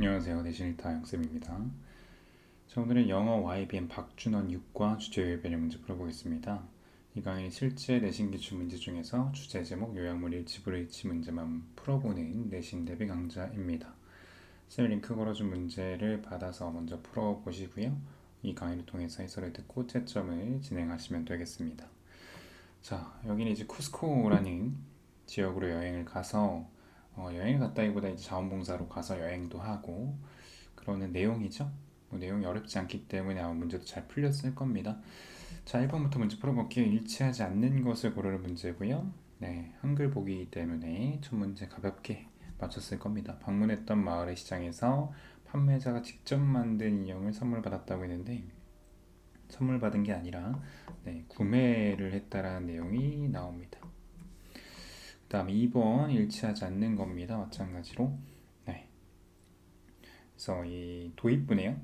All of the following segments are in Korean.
안녕하세요. 내신일타 영쌤입니다. 자, 오늘은 영어 YBN 박준원 6과 주제 외변의 문제 풀어보겠습니다. 이 강의 실제 내신 기출 문제 중에서 주제 제목 요약물 일치 불일치 문제만 풀어보는 내신 대비 강좌입니다. 쌤 링크 걸어준 문제를 받아서 먼저 풀어보시고요. 이 강의를 통해서 해설을 듣고 채점을 진행하시면 되겠습니다. 자, 여기는 이제 쿠스코라는 지역으로 여행을 가서 어, 여행을 갔다기보다 이제 자원봉사로 가서 여행도 하고 그러는 내용이죠. 뭐 내용이 어렵지 않기 때문에 아마 문제도 잘 풀렸을 겁니다. 자, 1번부터 문제 풀어볼게요. 일치하지 않는 것을 고르는 문제고요. 네, 한글 보기 때문에 첫 문제 가볍게 맞췄을 겁니다. 방문했던 마을의 시장에서 판매자가 직접 만든 인형을 선물 받았다고 했는데 선물 받은 게 아니라 네, 구매를 했다라는 내용이 나옵니다. 그 다음 2번 일치하지 않는 겁니다. 마찬가지로. 네. 그래서 이 도입부네요.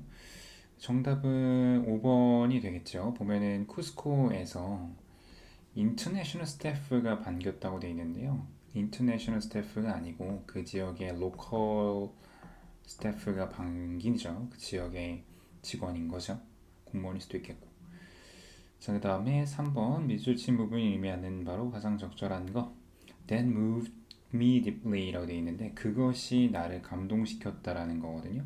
정답은 5번이 되겠죠. 보면은 쿠스코에서 인터내셔널 스태프가 반겼다고 되어 있는데요. 인터내셔널 스태프가 아니고 그 지역의 로컬 스태프가 반기죠. 그 지역의 직원인 거죠. 공무원일 수도 있겠고. 자, 그 다음에 3번 미술친 부분이 의미하는 바로 가장 적절한 거. That moved me deeply 라고 되어 있는데 그것이 나를 감동시켰다라는 거거든요.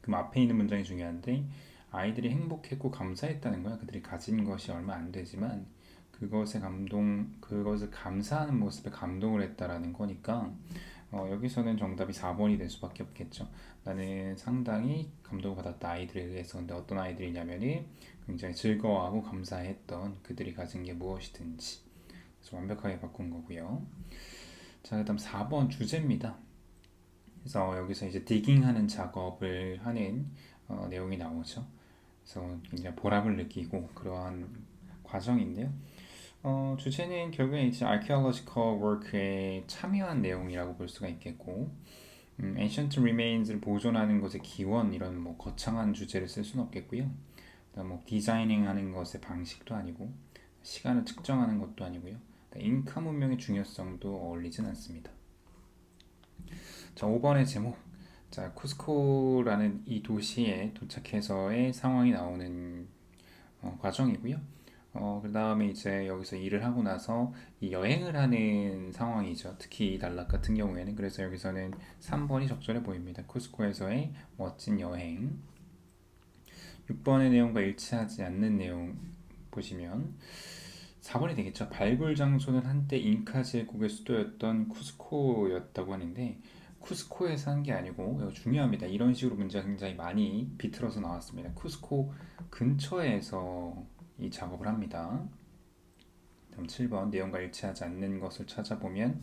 그럼 앞에 있는 문장이 중요한데 아이들이 행복했고 감사했다는 거야. 그들이 가진 것이 얼마 안 되지만 그것에 감동, 그것을 감사하는 모습에 감동을 했다라는 거니까 어, 여기서는 정답이 4번이 될 수밖에 없겠죠. 나는 상당히 감동을 받았다 아이들에 의해서. 근데 어떤 아이들이냐면은 굉장히 즐거워하고 감사했던 그들이 가진 게 무엇이든지. 그래서 완벽하게 바꾼 거고요. 자, 그다음 4번 주제입니다. 그래서 여기서 이제 디깅하는 작업을 하는 어, 내용이 나오죠. 그래서 굉장히 보람을 느끼고 그러한 과정인데요. 어, 주제는 결국에 이제 archaeological work에 참여한 내용이라고 볼 수가 있겠고, 음, ancient remains를 보존하는 것의 기원 이런 뭐 거창한 주제를 쓸 수는 없겠고요. 그다음 뭐 디자이닝하는 것의 방식도 아니고 시간을 측정하는 것도 아니고요. 잉카 문명의 중요성도 어울리진 않습니다. 자, 5번의 제목. 자, 쿠스코라는 이 도시에 도착해서의 상황이 나오는 어, 과정이고요. 어, 그 다음에 이제 여기서 일을 하고 나서 이 여행을 하는 상황이죠. 특히 이 단락 같은 경우에는. 그래서 여기서는 3번이 적절해 보입니다. 쿠스코에서의 멋진 여행. 6번의 내용과 일치하지 않는 내용 보시면 4번이 되겠죠. 발굴 장소는 한때 잉카 제국의 수도였던 쿠스코였다고 하는데 쿠스코에서 한 게 아니고 이거 중요합니다. 이런 식으로 문제가 굉장히 많이 비틀어서 나왔습니다. 쿠스코 근처에서 이 작업을 합니다. 다음 7번 내용과 일치하지 않는 것을 찾아보면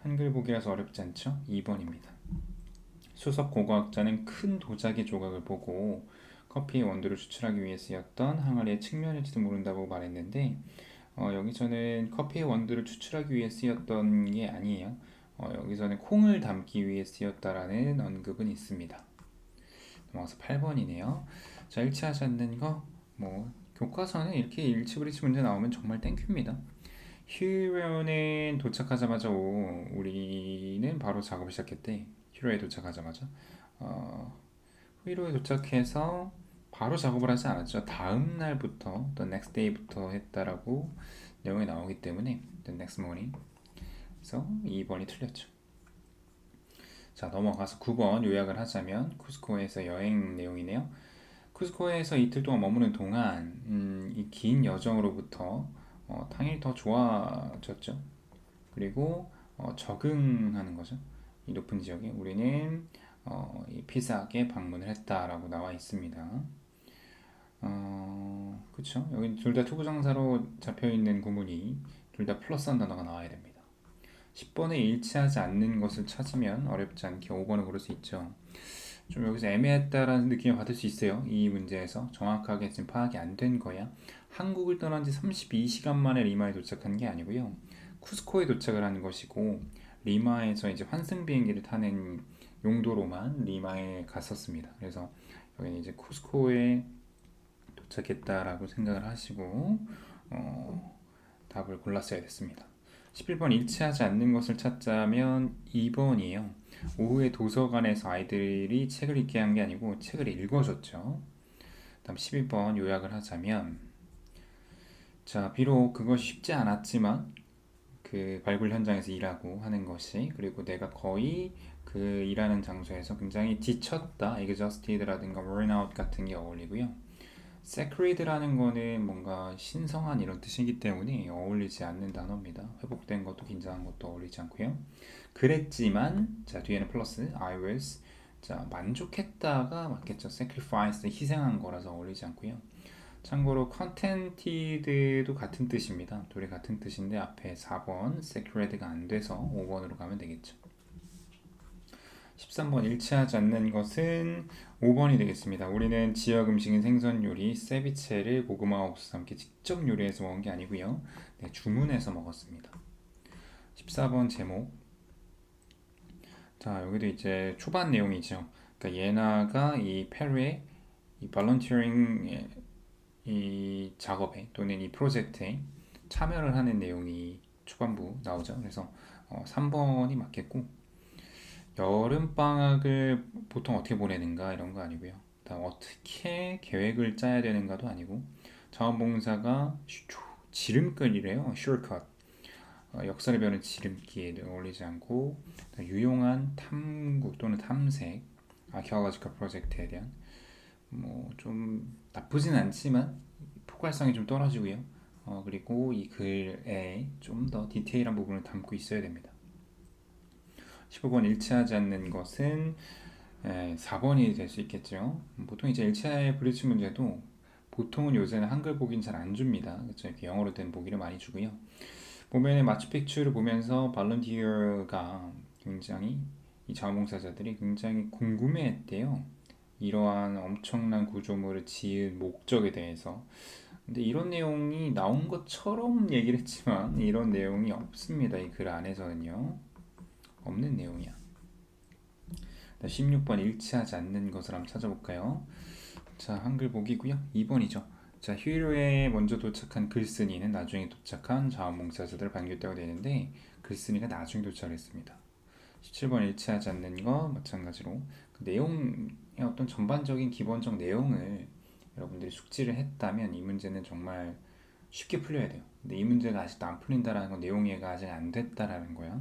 한글 보기라서 어렵지 않죠? 2번입니다. 수석 고고학자는 큰 도자기 조각을 보고 커피의 원두를 추출하기 위해 쓰였던 항아리의 측면일지도 모른다고 말했는데 어, 여기서는 커피의 원두를 추출하기 위해 쓰였던 게 아니에요. 어, 여기서는 콩을 담기 위해 쓰였다라는 언급은 있습니다. 넘어가서 8번이네요. 자, 일치하지 않는 거, 뭐, 교과서는 이렇게 일치불일치 문제 나오면 정말 땡큐입니다. 휴로는 도착하자마자 오, 우리는 바로 작업을 시작했대. 휴로에 도착하자마자. 어, 휴로에 도착해서 바로 작업을 하지 않았죠. 다음 날부터, the next day부터 했다라고 내용이 나오기 때문에 the next morning. 그래서 2번이 틀렸죠. 자, 넘어가서 9번 요약을 하자면 쿠스코에서 여행 내용이네요. 쿠스코에서 이틀 동안 머무는 동안 음, 이긴 여정으로부터 어, 당연히 더 좋아졌죠. 그리고 어, 적응하는 거죠. 이 높은 지역에 우리는 어, 이 피사에 방문을 했다라고 나와 있습니다. 어, 그쵸? 여기 둘다 투부정사로 잡혀 있는 구문이 둘 다 플러스한 단어가 나와야 됩니다. 10번에 일치하지 않는 것을 찾으면 어렵지 않게 5번을 고를 수 있죠. 좀 여기서 애매했다라는 느낌을 받을 수 있어요. 이 문제에서 정확하게 지금 파악이 안 된 거야. 한국을 떠난 지 32시간 만에 리마에 도착한 게 아니고요. 쿠스코에 도착을 하는 것이고 리마에서 이제 환승 비행기를 타는 용도로만 리마에 갔었습니다. 그래서 여기는 이제 쿠스코에 도착했다라고 생각을 하시고 어, 답을 골랐어야 됐습니다. 11번 일치하지 않는 것을 찾자면 2번이에요. 오후에 도서관에서 아이들이 책을 읽게 한 게 아니고 책을 읽어줬죠. 다음 12번 요약을 하자면 자 비록 그것이 쉽지 않았지만 그 발굴 현장에서 일하고 하는 것이 그리고 내가 거의 그 일하는 장소에서 굉장히 지쳤다 exhausted라든가 worn out 같은 게 어울리고요 sacred라는 거는 뭔가 신성한 이런 뜻이기 때문에 어울리지 않는 단어입니다 회복된 것도 긴장한 것도 어울리지 않고요 그랬지만 자 뒤에는 플러스 I was 자 만족했다가 맞겠죠 sacrifice 희생한 거라서 어울리지 않고요 참고로 contented도 같은 뜻입니다. 둘이 같은 뜻인데 앞에 4번 sacred가 안 돼서 5번으로 가면 되겠죠. 13번 일치하지 않는 것은 5번이 되겠습니다. 우리는 지역 음식인 생선 요리 세비체를 고구마 옥수수와 함께 직접 요리해서 먹은 게 아니고요. 네, 주문해서 먹었습니다. 14번 제목 자 여기도 이제 초반 내용이죠. 그러니까 예나가 이 페루의 이 발런티어링 이 작업에 또는 이 프로젝트에 참여를 하는 내용이 초반부 나오죠. 그래서 어, 3번이 맞겠고 여름 방학을 보통 어떻게 보내는가 이런 거 아니고요. 다음 어떻게 계획을 짜야 되는가도 아니고 자원봉사가 지름길이래요. shortcut. 어, 역사를 배우는 지름길에 어울리지 않고 유용한 탐구 또는 탐색 아키올로지컬 프로젝트에 대한 뭐 좀 나쁘진 않지만 포괄성이 좀 떨어지고요. 어, 그리고 이 글에 좀 더 디테일한 부분을 담고 있어야 됩니다. 15번 일치하지 않는 것은 에, 4번이 될 수 있겠죠. 보통 이제 1차의 브리치 문제도 보통은 요새는 한글 보긴 잘안 줍니다. 그렇죠? 이렇게 영어로 된 보기를 많이 주고요. 보면은 마추픽추를 보면서 발런티어가 굉장히 이 자원봉사자들이 굉장히 궁금해했대요. 이러한 엄청난 구조물을 지은 목적에 대해서 근데 이런 내용이 나온 것처럼 얘기를 했지만 이런 내용이 없습니다. 이 글 안에서는요. 없는 내용이야. 16번 일치하지 않는 것을 한번 찾아볼까요? 자, 한글 보기고요. 2번이죠. 자, 휴일에 먼저 도착한 글쓴이는 나중에 도착한 자원봉사자들을 반겼다고 되는데 글쓴이가 나중에 도착했습니다. 17번 일치하지 않는 거 마찬가지로 그 내용의 어떤 전반적인 기본적 내용을 여러분들이 숙지를 했다면 이 문제는 정말 쉽게 풀려야 돼요. 근데 이 문제가 아직도 안 풀린다라는 건 내용 이해가 아직 안 됐다라는 거야.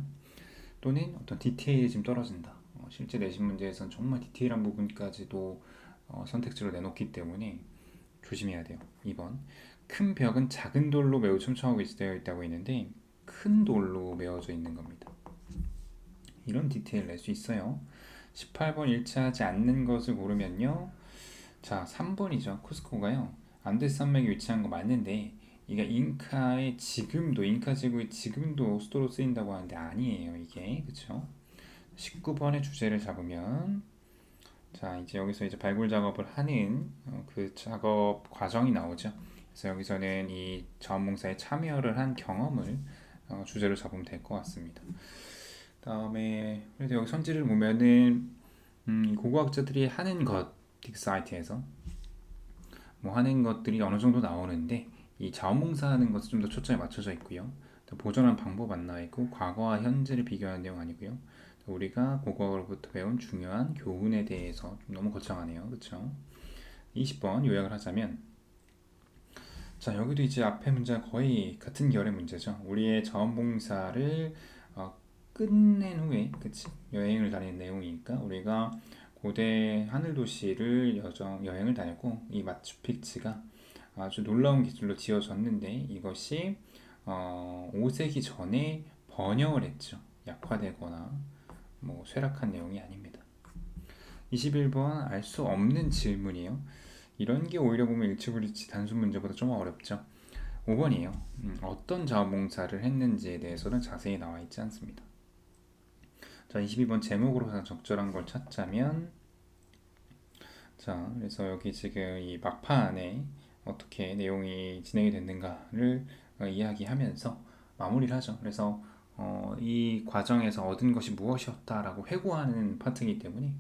또는 어떤 디테일이 좀 떨어진다. 어, 실제 내신 문제에서는 정말 디테일한 부분까지도 어, 선택지로 내놓기 때문에 조심해야 돼요. 2번. 큰 벽은 작은 돌로 매우 촘촘하게 되어 있다고 했는데 큰 돌로 메어져 있는 겁니다. 이런 디테일 낼 수 있어요. 18번 일치하지 않는 것을 고르면요. 자, 3번이죠. 쿠스코가요. 안데스 산맥에 위치한 거 맞는데 이게 잉카의 지금도 잉카 지구의 지금도 수도로 쓰인다고 하는데 아니에요. 이게. 그렇죠? 19번의 주제를 잡으면 자, 이제 여기서 이제 발굴 작업을 하는 어, 그 작업 과정이 나오죠. 그래서 여기서는 이 자원봉사에 참여를 한 경험을 어, 주제로 잡으면 될 것 같습니다. 다음에 그래서 여기 선지를 보면은 음, 고고학자들이 하는 것 딕 사이트에서 뭐 하는 것들이 어느 정도 나오는데 이 자원봉사하는 것은 좀더 초점이 맞춰져 있고요. 보존하는 방법 안 나와 있고 과거와 현재를 비교하는 내용 아니고요. 우리가 고고학으로부터 배운 중요한 교훈에 대해서 좀 너무 거창하네요. 그렇죠? 20번 요약을 하자면 자 여기도 이제 앞에 문제가 거의 같은 결의 문제죠. 우리의 자원봉사를 어, 끝낸 후에 그치 여행을 다니는 내용이니까 우리가 고대 하늘 도시를 여정 여행을 다녔고 이 마추픽츠가 아주 놀라운 기술로 지어졌는데 이것이 어, 5세기 전에 번영을 했죠. 약화되거나 뭐 쇠락한 내용이 아닙니다. 21번 알 수 없는 질문이에요. 이런 게 오히려 보면 일치불일치 단순 문제보다 좀 어렵죠. 5번이에요. 음, 어떤 자원봉사를 했는지에 대해서는 자세히 나와 있지 않습니다. 자, 22번 제목으로 가장 적절한 걸 찾자면 자, 그래서 여기 지금 이 막판에 어떻게 내용이 진행이 됐는가를 어, 이야기하면서 마무리를 하죠. 그래서 어, 이 과정에서 얻은 것이 무엇이었다라고 회고하는 파트이기 때문에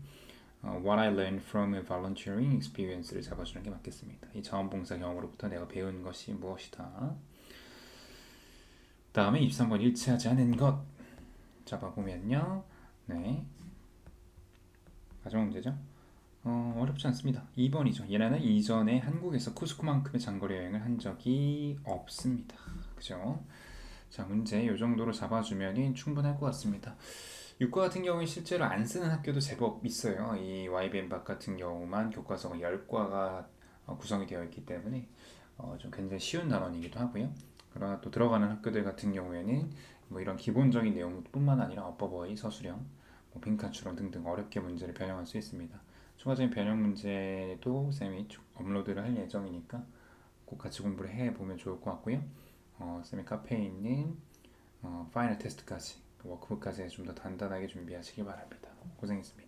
어, What I learned from a volunteering experience를 잡아주는 게 맞겠습니다. 이 자원봉사 경험으로부터 내가 배운 것이 무엇이다. 다음에 23번 일치하지 않은 것 잡아보면요. 네. 마지막 문제죠. 어, 어렵지 않습니다. 2번이죠. 얘네는 이전에 한국에서 쿠스코만큼의 장거리 여행을 한 적이 없습니다. 그죠? 자, 문제 이 정도로 잡아주면 충분할 것 같습니다. 육과 같은 경우에 실제로 안 쓰는 학교도 제법 있어요. 이 YBM 박 같은 경우만 교과서가 10과가 어, 구성이 되어 있기 때문에 어, 좀 굉장히 쉬운 단원이기도 하고요. 그러나 또 들어가는 학교들 같은 경우에는 뭐 이런 기본적인 내용뿐만 아니라 어법어의 서술형, 뭐 빈칸 추론 등등 어렵게 문제를 변형할 수 있습니다. 추가적인 변형 문제도 쌤이 쭉 업로드를 할 예정이니까 꼭 같이 공부를 해보면 좋을 것 같고요. 어, 쌤이 카페에 있는 어, 파이널 테스트까지 그 워크북까지 좀 더 단단하게 준비하시기 바랍니다. 고생했습니다.